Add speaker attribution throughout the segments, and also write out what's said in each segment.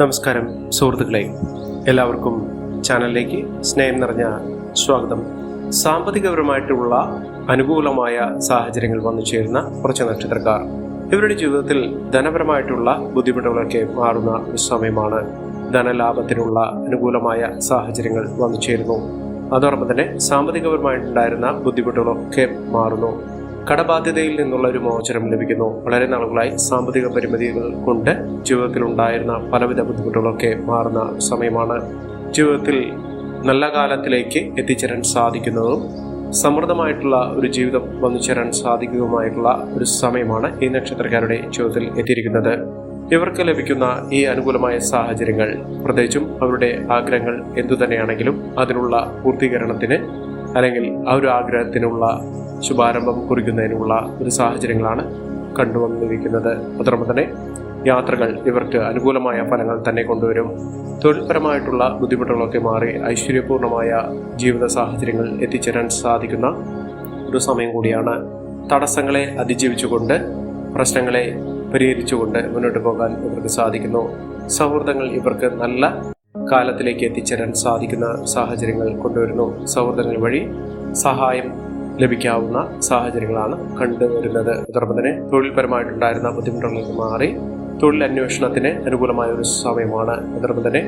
Speaker 1: നമസ്കാരം സുഹൃത്തുക്കളെ. എല്ലാവർക്കും ചാനലിലേക്ക് സ്നേഹം നിറഞ്ഞ സ്വാഗതം. സാമ്പത്തികപരമായിട്ടുള്ള അനുകൂലമായ സാഹചര്യങ്ങൾ വന്നു ചേരുന്ന കുറച്ച് നക്ഷത്രക്കാർ. ഇവരുടെ ജീവിതത്തിൽ ധനപരമായിട്ടുള്ള ബുദ്ധിമുട്ടുകളൊക്കെ മാറുന്ന ഒരു സമയമാണ്. ധനലാഭത്തിനുള്ള അനുകൂലമായ സാഹചര്യങ്ങൾ വന്നു ചേരുന്നു. അതോടൊപ്പം തന്നെ സാമ്പത്തികപരമായിട്ടുണ്ടായിരുന്ന ബുദ്ധിമുട്ടുകളൊക്കെ മാറുന്നു. കടബാധ്യതയിൽ നിന്നുള്ള ഒരു മോചനം ലഭിക്കുന്നു. വളരെ നാളുകളായി സാമ്പത്തിക പരിമിതികൾ കൊണ്ട് ജീവിതത്തിൽ ഉണ്ടായിരുന്ന പലവിധ ബുദ്ധിമുട്ടുകളൊക്കെ മാറുന്ന സമയമാണ് ജീവിതത്തിൽ നല്ല കാലത്തിലേക്ക് എത്തിച്ചേരാൻ സാധിക്കുന്നതും സമൃദ്ധമായിട്ടുള്ള ഒരു ജീവിതം വന്നു ചേരാൻ സാധിക്കുന്നതുമായിട്ടുള്ള ഒരു സമയമാണ് ഈ നക്ഷത്രക്കാരുടെ ജീവിതത്തിൽ എത്തിയിരിക്കുന്നത്. ഇവർക്ക് ലഭിക്കുന്ന ഈ അനുകൂലമായ സാഹചര്യങ്ങൾ പ്രത്യേകിച്ചും അവരുടെ ആഗ്രഹങ്ങൾ എന്തു തന്നെയാണെങ്കിലും അതിനുള്ള പൂർത്തീകരണത്തിന് അല്ലെങ്കിൽ ആ ഒരു ആഗ്രഹത്തിനുള്ള ശുഭാരംഭം കുറിക്കുന്നതിനുള്ള ഒരു സാഹചര്യങ്ങളാണ് കണ്ടുവന്നിരിക്കുന്നത്. അതോടൊപ്പം തന്നെ യാത്രകൾ ഇവർക്ക് അനുകൂലമായ ഫലങ്ങൾ തന്നെ കൊണ്ടുവരും. തൊഴിൽപരമായിട്ടുള്ള ബുദ്ധിമുട്ടുകളൊക്കെ മാറി ഐശ്വര്യപൂർണമായ ജീവിത സാഹചര്യങ്ങൾ എത്തിച്ചേരാൻ സാധിക്കുന്ന ഒരു സമയം കൂടിയാണ്. തടസ്സങ്ങളെ അതിജീവിച്ചുകൊണ്ട് പ്രശ്നങ്ങളെ പരിഹരിച്ചുകൊണ്ട് മുന്നോട്ട് പോകാൻ ഇവർക്ക് സാധിക്കുന്നു. സൗഹൃദങ്ങൾ ഇവർക്ക് നല്ല കാലത്തിലേക്ക് എത്തിച്ചേരാൻ സാധിക്കുന്ന സാഹചര്യങ്ങൾ കൊണ്ടുവരുന്നു. സൗഹൃദങ്ങൾ വഴി സഹായം ലഭിക്കാവുന്ന സാഹചര്യങ്ങളാണ് കണ്ടുവരുന്നത്. അതോടൊപ്പം തന്നെ തൊഴിൽപരമായിട്ടുണ്ടായിരുന്ന ബുദ്ധിമുട്ടുകളൊക്കെ മാറി തൊഴിൽ അന്വേഷണത്തിന് അനുകൂലമായ ഒരു സമയമാണ് അതോടൊപ്പം തന്നെ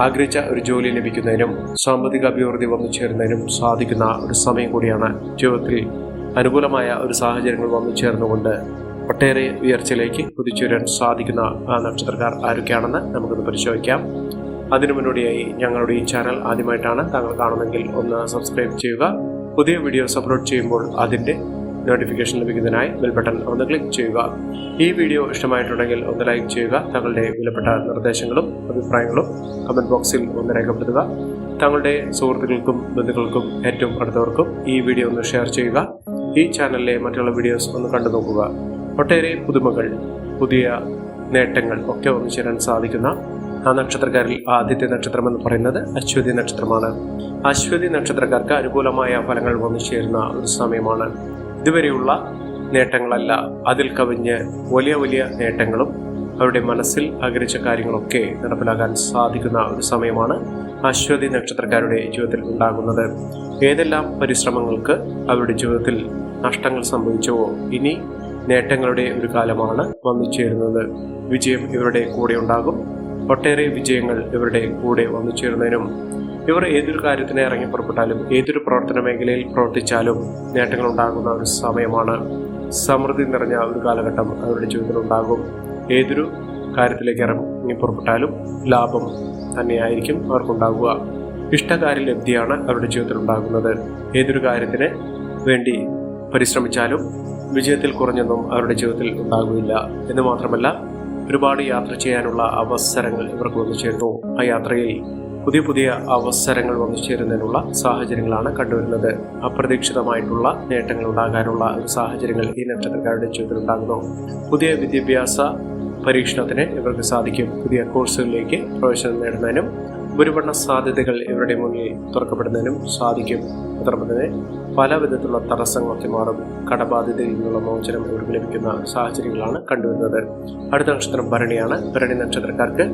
Speaker 1: ആഗ്രഹിച്ച ഒരു ജോലി ലഭിക്കുന്നതിനും സാമ്പത്തിക അഭിവൃദ്ധി വന്നു ചേരുന്നതിനും സാധിക്കുന്ന ഒരു സമയം കൂടിയാണ് ജീവിതത്തിൽ അനുകൂലമായ ഒരു സാഹചര്യങ്ങൾ വന്നു ചേർന്നുകൊണ്ട് ഒട്ടേറെ ഉയർച്ചയിലേക്ക് കുതിച്ചുവരാൻ സാധിക്കുന്ന നക്ഷത്രക്കാർ ആരൊക്കെയാണെന്ന് നമുക്കൊന്ന് പരിശോധിക്കാം. അതിനു മുന്നോടിയായി ഞങ്ങളുടെ ഈ ചാനൽ ആദ്യമായിട്ടാണ് താങ്കൾ കാണുന്നെങ്കിൽ ഒന്ന് സബ്സ്ക്രൈബ് ചെയ്യുക. പുതിയ വീഡിയോസ് അപ്ലോഡ് ചെയ്യുമ്പോൾ അതിന്റെ നോട്ടിഫിക്കേഷൻ ലഭിക്കുന്നതിനായി ബെൽ ബട്ടൺ ഒന്ന് ക്ലിക്ക് ചെയ്യുക. ഈ വീഡിയോ ഇഷ്ടമായിട്ടുണ്ടെങ്കിൽ ഒന്ന് ലൈക്ക് ചെയ്യുക. തങ്ങളുടെ വിലപ്പെട്ട നിർദ്ദേശങ്ങളും അഭിപ്രായങ്ങളും കമന്റ് ബോക്സിൽ ഒന്ന് രേഖപ്പെടുത്തുക. തങ്ങളുടെ സുഹൃത്തുക്കൾക്കും ബന്ധുക്കൾക്കും ഏറ്റവും അടുത്തവർക്കും ഈ വീഡിയോ ഒന്ന് ഷെയർ ചെയ്യുക. ഈ ചാനലിലെ മറ്റുള്ള വീഡിയോസ് ഒന്ന് കണ്ടു നോക്കുക. ഒട്ടേറെ പുതുമകൾ പുതിയ നേട്ടങ്ങൾ ഒക്കെ ഒന്ന് ചേരാൻ സാധിക്കുന്ന ആ നക്ഷത്രക്കാരിൽ ആദ്യത്തെ നക്ഷത്രം എന്ന് പറയുന്നത് അശ്വതി നക്ഷത്രമാണ്. അശ്വതി നക്ഷത്രക്കാർക്ക് അനുകൂലമായ ഫലങ്ങൾ വന്നു ചേരുന്ന ഒരു സമയമാണ്. ഇതുവരെയുള്ള നേട്ടങ്ങളല്ല അതിൽ കവിഞ്ഞ് വലിയ വലിയ നേട്ടങ്ങളും അവരുടെ മനസ്സിൽ ആഗ്രഹിച്ച കാര്യങ്ങളൊക്കെ നടപ്പിലാക്കാൻ സാധിക്കുന്ന ഒരു സമയമാണ് അശ്വതി നക്ഷത്രക്കാരുടെ ജീവിതത്തിൽ ഉണ്ടാകുന്നത്. ഏതെല്ലാം പരിശ്രമങ്ങൾക്ക് അവരുടെ ജീവിതത്തിൽ നഷ്ടങ്ങൾ സംഭവിച്ചുവോ ഇനി നേട്ടങ്ങളുടെ ഒരു കാലമാണ് വന്നു ചേരുന്നത്. വിജയം ഇവരുടെ കൂടെ ഉണ്ടാകും. ഒട്ടേറെ വിജയങ്ങൾ ഇവരുടെ കൂടെ വന്നു ചേരുന്നതിനും ഇവർ ഏതൊരു കാര്യത്തിന് ഇറങ്ങി പുറപ്പെട്ടാലും ഏതൊരു പ്രവർത്തന മേഖലയിൽ പ്രവർത്തിച്ചാലും നേട്ടങ്ങൾ ഉണ്ടാകുന്ന ഒരു സമയമാണ്. സമൃദ്ധി നിറഞ്ഞ ഒരു കാലഘട്ടം അവരുടെ ജീവിതത്തിൽ ഉണ്ടാകും. ഏതൊരു കാര്യത്തിലേക്ക് ഇറങ്ങി പുറപ്പെട്ടാലും ലാഭം തന്നെയായിരിക്കും അവർക്കുണ്ടാകുക ഇഷ്ടകാര്യ ലബ്ധിയാണ് അവരുടെ ജീവിതത്തിൽ ഉണ്ടാകുന്നത്. ഏതൊരു കാര്യത്തിന് വേണ്ടി പരിശ്രമിച്ചാലും വിജയത്തിൽ കുറഞ്ഞൊന്നും അവരുടെ ജീവിതത്തിൽ ഉണ്ടാകുകയില്ല. എന്ന് മാത്രമല്ല ഒരുപാട് യാത്ര ചെയ്യാനുള്ള അവസരങ്ങൾ ഇവർക്ക് വന്നു ചേരുന്നു. ആ യാത്രയിൽ പുതിയ പുതിയ അവസരങ്ങൾ വന്നു ചേരുന്നതിനുള്ള സാഹചര്യങ്ങളാണ് കണ്ടുവരുന്നത്. അപ്രതീക്ഷിതമായിട്ടുള്ള നേട്ടങ്ങൾ ഉണ്ടാകാനുള്ള ഒരു സാഹചര്യങ്ങൾ ഈ നക്ഷത്രക്കാരുടെ ജീവിതത്തിൽ ഉണ്ടാകുന്നു. പുതിയ വിദ്യാഭ്യാസ പരീക്ഷണത്തിന് ഇവർക്ക് സാധിക്കും. പുതിയ കോഴ്സുകളിലേക്ക് പ്രവേശനം നേടുന്നതിനും ഒരുപണ്ണ സാധ്യതകൾ ഇവരുടെ മുന്നിൽ തുറക്കപ്പെടുന്നതിനും സാധിക്കും. തന്നെ പല വിധത്തിലുള്ള തടസ്സങ്ങളൊക്കെ മാറും. കടബാധ്യതയിൽ നിന്നുള്ള മോചനം ഇവർക്ക് ലഭിക്കുന്ന സാഹചര്യങ്ങളാണ് കണ്ടുവരുന്നത്. അടുത്ത നക്ഷത്രം ഭരണിയാണ്. ഭരണി നക്ഷത്രക്കാർക്ക്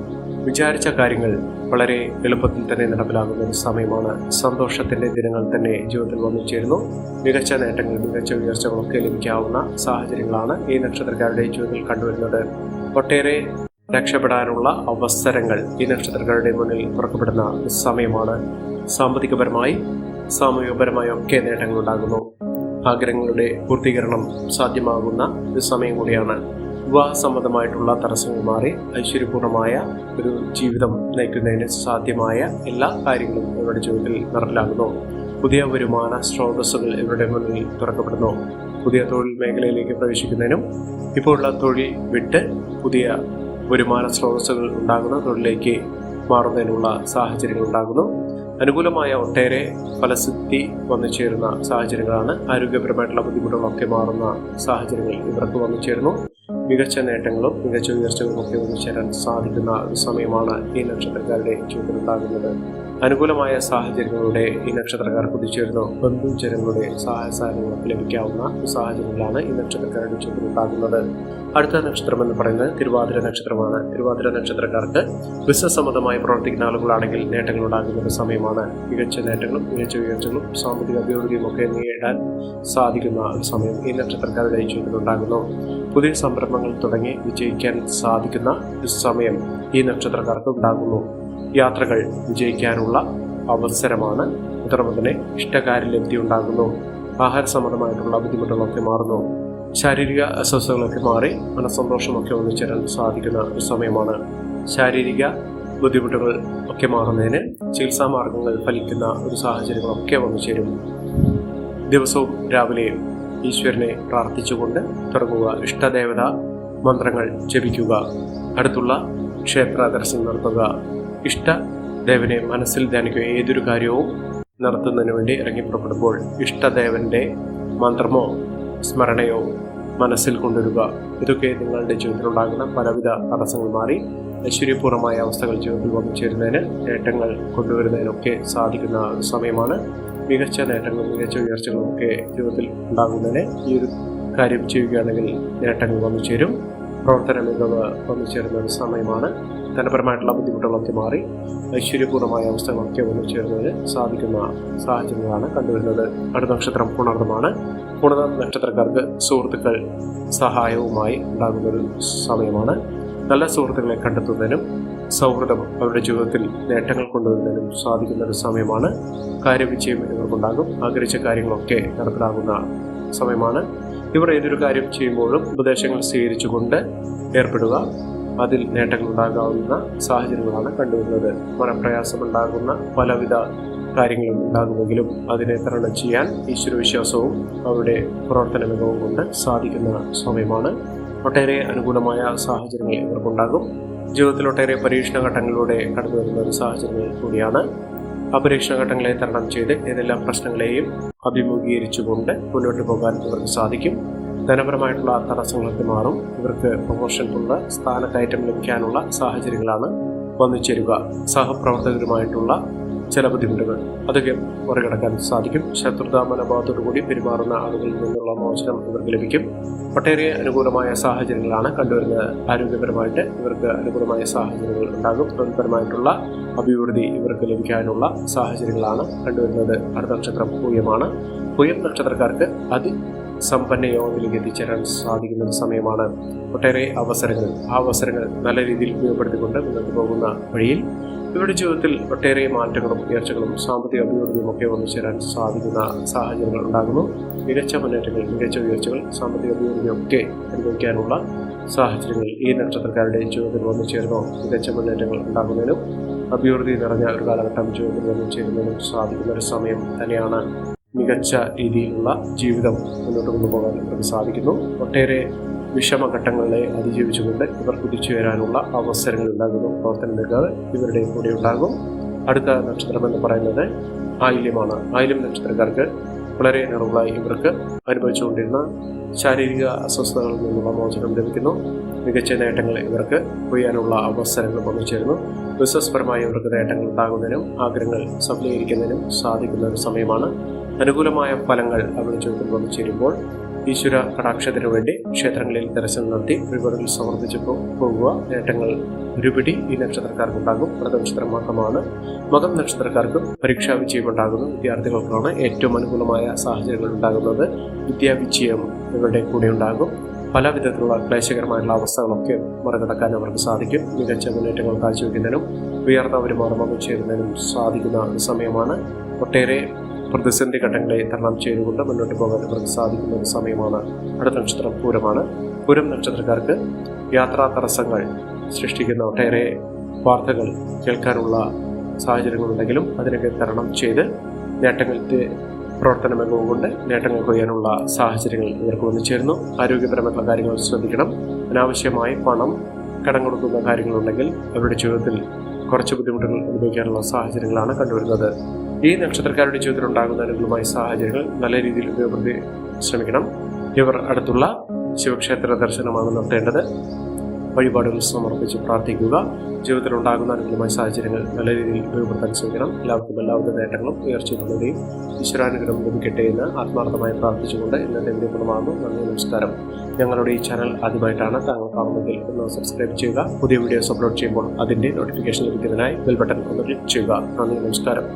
Speaker 1: വിചാരിച്ച കാര്യങ്ങൾ വളരെ എളുപ്പത്തിൽ തന്നെ നടപ്പിലാകുന്ന ഒരു സമയമാണ്. സന്തോഷത്തിന്റെ ദിനങ്ങൾ തന്നെ ജീവിതത്തിൽ വന്നു ചേരുന്നു. മികച്ച നേട്ടങ്ങൾ മികച്ച ഉയർച്ചകളൊക്കെ ലഭിക്കാവുന്ന സാഹചര്യങ്ങളാണ് ഈ നക്ഷത്രക്കാരുടെ ജീവിതത്തിൽ കണ്ടുവരുന്നത്. ഒട്ടേറെ രക്ഷപ്പെടാനുള്ള അവസരങ്ങൾ ഈ നക്ഷത്രക്കാരുടെ മുന്നിൽ തുറക്കപ്പെടുന്ന സമയമാണ്. സാമ്പത്തികപരമായി സാമൂഹികപരമായി ഒക്കെ നേട്ടങ്ങൾ ഉണ്ടാകുന്നു. ആഗ്രഹങ്ങളുടെ പൂർത്തീകരണം സാധ്യമാകുന്ന ഒരു സമയം കൂടിയാണ്. വിവാഹ സംബന്ധമായിട്ടുള്ള തടസ്സങ്ങൾ മാറി ഐശ്വര്യപൂർണമായ ഒരു ജീവിതം നയിക്കുന്നതിന് സാധ്യമായ എല്ലാ കാര്യങ്ങളും ഇവരുടെ ജീവിതത്തിൽ നടപ്പിലാകുന്നു. പുതിയ വരുമാന സ്രോതസ്സുകൾ ഇവരുടെ മുന്നിൽ തുറക്കപ്പെടുന്നു. പുതിയ തൊഴിൽ മേഖലയിലേക്ക് പ്രവേശിക്കുന്നതിനും ഇപ്പോഴുള്ള തൊഴിൽ വിട്ട് പുതിയ വരുമാന സ്രോതസ്സുകൾ ഉണ്ടാകുന്ന തൊഴിലേക്ക് മാറുന്നതിനുള്ള സാഹചര്യങ്ങൾ ഉണ്ടാകുന്നു. അനുകൂലമായ ഒട്ടേറെ ഫലസിദ്ധി വന്നു ചേരുന്ന സാഹചര്യങ്ങളാണ് ആരോഗ്യപരമായിട്ടുള്ള ബുദ്ധിമുട്ടുകളൊക്കെ മാറുന്ന സാഹചര്യങ്ങൾ ഇവർക്ക് വന്നു ചേരുന്നു. മികച്ച നേട്ടങ്ങളും മികച്ച ഉയർച്ചകളും ഒക്കെ വന്നു ചേരാൻ സാധിക്കുന്ന ഒരു സമയമാണ് ഈ നക്ഷത്രക്കാരുടെ ജീവിതത്തിൽ ഉണ്ടാകുന്നത്. അനുകൂലമായ സാഹചര്യങ്ങളുടെ ഈ നക്ഷത്രക്കാർ കുതിച്ചേരുന്നു. ബന്ധുജനങ്ങളുടെ സഹായ സഹകരണങ്ങൾക്ക് ലഭിക്കാവുന്ന സാഹചര്യങ്ങളാണ് ഈ നക്ഷത്രക്കാരുടെ ചുമതലണ്ടാകുന്നത് അടുത്ത നക്ഷത്രം എന്ന് പറയുന്നത് തിരുവാതിര നക്ഷത്രമാണ്. തിരുവാതിര നക്ഷത്രക്കാർക്ക് ബിസിനസ് സംബന്ധമായി പ്രവർത്തിക്കുന്ന ആളുകളാണെങ്കിൽ നേട്ടങ്ങൾ ഉണ്ടാകുന്ന ഒരു സമയമാണ്. മികച്ച നേട്ടങ്ങളും മികച്ച ഉയർച്ചകളും സാമ്പത്തിക അഭിവൃദ്ധിയും ഒക്കെ നേടാൻ സാധിക്കുന്ന ഒരു സമയം ഈ നക്ഷത്രക്കാരുടെ ജീവിതത്തിൽ ഉണ്ടാകുന്നു. പുതിയ സംരംഭങ്ങൾ തുടങ്ങി വിജയിക്കാൻ സാധിക്കുന്ന സമയം ഈ നക്ഷത്രക്കാർക്ക് ഉണ്ടാകുന്നു. യാത്രകൾ വിജയിക്കാനുള്ള അവസരമാണ് തന്നെ ഇഷ്ടകാര്യലബ്ധി ഉണ്ടാകുന്നു ആഹാര സംബന്ധമായിട്ടുള്ള ബുദ്ധിമുട്ടുകളൊക്കെ മാറുന്നു. ശാരീരിക അസ്വസ്ഥതകളൊക്കെ മാറി മനസ്സന്തോഷമൊക്കെ ഒന്നിച്ചേരാൻ സാധിക്കുന്ന ഒരു സമയമാണ്. ശാരീരിക ബുദ്ധിമുട്ടുകൾ ഒക്കെ മാറുന്നതിന് ചികിത്സാ മാർഗങ്ങൾ ഫലിക്കുന്ന ഒരു സാഹചര്യങ്ങളൊക്കെ വന്നു ചേരും. ദിവസവും രാവിലെ ഈശ്വരനെ പ്രാർത്ഥിച്ചുകൊണ്ട് തുടങ്ങുക. ഇഷ്ടദേവത മന്ത്രങ്ങൾ ജപിക്കുക. അടുത്തുള്ള ക്ഷേത്ര ദർശനം നടത്തുക. ഇഷ്ട ദേവനെ മനസ്സിൽ ധ്യാനിക്കുക ഏതൊരു കാര്യവും നടത്തുന്നതിന് വേണ്ടി ഇറങ്ങി പുറപ്പെടുമ്പോൾ ഇഷ്ടദേവന്റെ മന്ത്രമോ സ്മരണയോ മനസ്സിൽ കൊണ്ടുവരിക. ഇതൊക്കെ നിങ്ങളുടെ ജീവിതത്തിലുണ്ടാകുന്ന പലവിധ തടസ്സങ്ങൾ മാറി ഐശ്വര്യപൂർവമായ അവസ്ഥകൾ ജീവിതത്തിൽ വന്നു ചേരുന്നതിന് നേട്ടങ്ങൾ കൊണ്ടുവരുന്നതിനൊക്കെ സാധിക്കുന്ന സമയമാണ്. മികച്ച നേട്ടങ്ങളും മികച്ച ഉയർച്ചകളും ഒക്കെ ജീവിതത്തിൽ ഉണ്ടാകുന്നതിന് ഈ ഒരു കാര്യം ചെയ്യുകയാണെങ്കിൽ നേട്ടങ്ങൾ വന്നു ചേരും. പ്രവർത്തന മികവ് വന്നു ഒരു സമയമാണ്. ധനപരമായിട്ടുള്ള ബുദ്ധിമുട്ടുകളൊക്കെ മാറി ഐശ്വര്യപൂർണമായ അവസ്ഥകളൊക്കെ വന്നു ചേർന്നതിന് സാധിക്കുന്ന സാഹചര്യങ്ങളാണ് കണ്ടുവരുന്നത്. അടുത്ത നക്ഷത്രം പുണർന്നമാണ് പുണർന്ന നക്ഷത്രക്കാർക്ക് സുഹൃത്തുക്കൾ സഹായവുമായി ഉണ്ടാകുന്ന ഒരു സമയമാണ്. നല്ല സുഹൃത്തുക്കളെ കണ്ടെത്തുന്നതിനും സൗഹൃദം അവരുടെ ജീവിതത്തിൽ നേട്ടങ്ങൾ കൊണ്ടുവരുന്നതിനും സാധിക്കുന്ന ഒരു സമയമാണ്. കാര്യവിജയം ഇവർക്കുണ്ടാകും ആഗ്രഹിച്ച കാര്യങ്ങളൊക്കെ നടപ്പിലാകുന്ന സമയമാണ്. ഇവർ ഏതൊരു കാര്യം ചെയ്യുമ്പോഴും ഉപദേശങ്ങൾ സ്വീകരിച്ചുകൊണ്ട് ഏർപ്പെടുക. അതിൽ നേട്ടങ്ങൾ ഉണ്ടാകാവുന്ന സാഹചര്യങ്ങളാണ് കണ്ടുവരുന്നത്. മനപ്രയാസമുണ്ടാകുന്ന പലവിധ കാര്യങ്ങളും ഉണ്ടാകുമെങ്കിലും അതിനെ തരണം ചെയ്യാൻ ഈശ്വരവിശ്വാസവും അവരുടെ പ്രവർത്തന മികവും കൊണ്ട് സാധിക്കുന്ന സമയമാണ്. ഒട്ടേറെ അനുകൂലമായ സാഹചര്യങ്ങൾ ഇവർക്കുണ്ടാകും. ജീവിതത്തിൽ ഒട്ടേറെ പരീക്ഷണ ഘട്ടങ്ങളിലൂടെ കടന്നു വരുന്ന ഒരു സാഹചര്യം കൂടിയാണ്. ആ ഘട്ടങ്ങളെ തരണം ചെയ്ത് ഏതെല്ലാം പ്രശ്നങ്ങളെയും അഭിമുഖീകരിച്ചുകൊണ്ട് മുന്നോട്ട് പോകാൻ ഇവർക്ക് സാധിക്കും. ധനപരമായിട്ടുള്ള തടസ്സങ്ങളൊക്കെ മാറും. ഇവർക്ക് പ്രൊമോഷനുള്ള സ്ഥാനക്കയറ്റം ലഭിക്കാനുള്ള സാഹചര്യങ്ങളാണ് വന്നു ചേരുക സഹപ്രവർത്തകരുമായിട്ടുള്ള ചില ബുദ്ധിമുട്ടുകൾ അതൊക്കെ മറികടക്കാൻ സാധിക്കും. ശത്രുതാ മനോഭാവത്തോടുകൂടി പെരുമാറുന്ന ആളുകളിൽ നിന്നുള്ള മോചനം ഇവർക്ക് ലഭിക്കും. ഒട്ടേറെ അനുകൂലമായ സാഹചര്യങ്ങളാണ് കണ്ടുവരുന്നത് ആരോഗ്യപരമായിട്ട് ഇവർക്ക് അനുകൂലമായ സാഹചര്യങ്ങൾ ഉണ്ടാകും. തൊഴിൽപരമായിട്ടുള്ള അഭിവൃദ്ധി ഇവർക്ക് ലഭിക്കാനുള്ള സാഹചര്യങ്ങളാണ് കണ്ടുവരുന്നത്. അടുത്ത നക്ഷത്രം പൂയമാണ്. പൂയം നക്ഷത്രക്കാർക്ക് അതി സമ്പന്ന യോഗത്തിലേക്ക് എത്തിച്ചേരാൻ സാധിക്കുന്ന ഒരു സമയമാണ് ഒട്ടേറെ അവസരങ്ങൾ. ആ അവസരങ്ങൾ നല്ല രീതിയിൽ ഉപയോഗപ്പെടുത്തിക്കൊണ്ട് മുന്നോട്ട് പോകുന്ന വഴിയിൽ ഇവരുടെ ജീവിതത്തിൽ ഒട്ടേറെ മാറ്റങ്ങളും ഉയർച്ചകളും സാമ്പത്തിക അഭിവൃദ്ധിയും ഒക്കെ വന്നു ചേരാൻ സാധിക്കുന്ന സാഹചര്യങ്ങൾ ഉണ്ടാകുന്നു. മികച്ച മുന്നേറ്റങ്ങൾ മികച്ച ഉയർച്ചകൾ സാമ്പത്തിക അഭിവൃദ്ധിയും ഒക്കെ അനുഭവിക്കാനുള്ള സാഹചര്യങ്ങൾ ഈ നക്ഷത്രക്കാരുടെ ജീവിതത്തിൽ വന്നു ചേർന്നോ മികച്ച മുന്നേറ്റങ്ങൾ ഉണ്ടാകുന്നതിനും അഭിവൃദ്ധി നിറഞ്ഞ ഒരു കാലഘട്ടം ജീവിതത്തിൽ വന്നു ചേരുന്നതിനും സാധിക്കുന്ന ഒരു സമയം തന്നെയാണ്. മികച്ച രീതിയിലുള്ള ജീവിതം മുന്നോട്ട് കൊണ്ടുപോകാൻ ഇവർക്ക് സാധിക്കുന്നു. ഒട്ടേറെ വിഷമഘട്ടങ്ങളെ അതിജീവിച്ചുകൊണ്ട് ഇവർ കുതിച്ചു വരാനുള്ള അവസരങ്ങൾ ഉണ്ടാകുന്നു. പ്രവർത്തന മികവ് ഇവരുടെ കൂടെ ഉണ്ടാകും. അടുത്ത നക്ഷത്രം എന്ന് പറയുന്നത് ആയില്യമാണ്. ആയില്യം നക്ഷത്രക്കാർക്ക് വളരെ നിറവുകളായി ഇവർക്ക് അനുഭവിച്ചുകൊണ്ടിരുന്ന ശാരീരിക അസ്വസ്ഥതകളിൽ നിന്നുള്ള മോചനം ലഭിക്കുന്നു. മികച്ച നേട്ടങ്ങൾ ഇവർക്ക് കൊയ്യാനുള്ള അവസരങ്ങൾ വന്നു ബിസിനസ് പരമായി ഇവർക്ക് നേട്ടങ്ങൾ ഉണ്ടാകുന്നതിനും ആഗ്രഹങ്ങൾ സഫലീകരിക്കുന്നതിനും സാധിക്കുന്ന ഒരു സമയമാണ്. അനുകൂലമായ ഫലങ്ങൾ അവരുടെ ജീവിതത്തിൽ വന്നു ഈശ്വര കടാക്ഷത്തിനു വേണ്ടി ക്ഷേത്രങ്ങളിൽ ദർശനം നടത്തി വഴിപാടുകൾ സമർപ്പിച്ചപ്പോൾ പോകുക. നേട്ടങ്ങൾ ഒരുപിടി ഈ നക്ഷത്രക്കാർക്കുണ്ടാകും. അടുത്ത നക്ഷത്രം മാത്രമാണ് മകം നക്ഷത്രക്കാർക്കും പരീക്ഷാ വിജയം ഉണ്ടാകുന്നു. വിദ്യാർത്ഥികൾക്കാണ് ഏറ്റവും അനുകൂലമായ സാഹചര്യങ്ങൾ ഉണ്ടാകുന്നത്. വിദ്യാവിജയം ഇവരുടെ കൂടെ ഉണ്ടാകും. പല വിധത്തിലുള്ള ക്ലേശകരമായിട്ടുള്ള അവസ്ഥകളൊക്കെ മറികടക്കാൻ അവർക്ക് സാധിക്കും. മികച്ച മുന്നേറ്റങ്ങൾ കാഴ്ചവെക്കുന്നതിനും ഉയർന്ന വരുമാനം വന്നു ചേരുന്നതിനും സാധിക്കുന്ന സമയമാണ്. ഒട്ടേറെ പ്രതിസന്ധി ഘട്ടങ്ങളെ തരണം ചെയ്തുകൊണ്ട് മുന്നോട്ട് പോകാൻ ഇവർക്ക് സാധിക്കുന്ന ഒരു സമയമാണ്. അടുത്ത നക്ഷത്രം പൂരമാണ്. പൂരം നക്ഷത്രക്കാർക്ക് യാത്രാ തടസ്സങ്ങൾ സൃഷ്ടിക്കുന്ന ഒട്ടേറെ വാർത്തകൾ കേൾക്കാനുള്ള സാഹചര്യങ്ങളുണ്ടെങ്കിലും അതിനൊക്കെ തരണം ചെയ്ത് നേട്ടങ്ങളുടെ പ്രവർത്തന മികവ് കൊണ്ട് നേട്ടങ്ങൾ കൊയ്യാനുള്ള സാഹചര്യങ്ങൾ ഇവർക്ക് വന്നു ചേരുന്നു ആരോഗ്യപരമായിട്ടുള്ള കാര്യങ്ങൾ ശ്രദ്ധിക്കണം. അനാവശ്യമായി പണം കടം കൊടുക്കുന്ന കാര്യങ്ങളുണ്ടെങ്കിൽ അവരുടെ ജീവിതത്തിൽ കുറച്ച് ബുദ്ധിമുട്ടുകൾ അനുഭവിക്കാനുള്ള സാഹചര്യങ്ങളാണ് കണ്ടുവരുന്നത്. ഈ നക്ഷത്രക്കാരുടെ ജീവിതത്തിൽ ഉണ്ടാകുന്ന അനുകൂലമായ സാഹചര്യങ്ങൾ നല്ല രീതിയിൽ ഉപയോഗപ്പെടുത്തി ശ്രമിക്കണം. ഇവർ അടുത്തുള്ള ശിവക്ഷേത്ര ദർശനമാണ് നടത്തേണ്ടത് വഴിപാടുകൾ സമർപ്പിച്ച് പ്രാർത്ഥിക്കുക. ജീവിതത്തിൽ ഉണ്ടാകുന്ന അനുകൂലമായ സാഹചര്യങ്ങൾ നല്ല രീതിയിൽ ഉപയോഗപ്പെടുത്താൻ ശ്രമിക്കണം. എല്ലാവർക്കും എല്ലാവിധ നേട്ടങ്ങളും ഉയർച്ചയിലുള്ളവരെയും ഈശ്വരാനുഗ്രഹം ലഭിക്കട്ടെ എന്ന് ആത്മാർത്ഥമായി പ്രാർത്ഥിച്ചുകൊണ്ട് ഇന്നത്തെ വീഡിയോ പൂർണമാകുന്നു. നന്ദി നമസ്കാരം. ഞങ്ങളുടെ ഈ ചാനൽ ആദ്യമായിട്ടാണ് താങ്കൾ കാണുന്നതിൽ ഒന്ന് സബ്സ്ക്രൈബ് ചെയ്യുക. പുതിയ വീഡിയോസ് അപ്ലോഡ് ചെയ്യുമ്പോൾ അതിന്റെ നോട്ടിഫിക്കേഷൻ ലഭിക്കുന്നതിനായി ബെൽ ബട്ടൺ ഒന്ന് ക്ലിക്ക് ചെയ്യുക. നന്ദി നമസ്കാരം.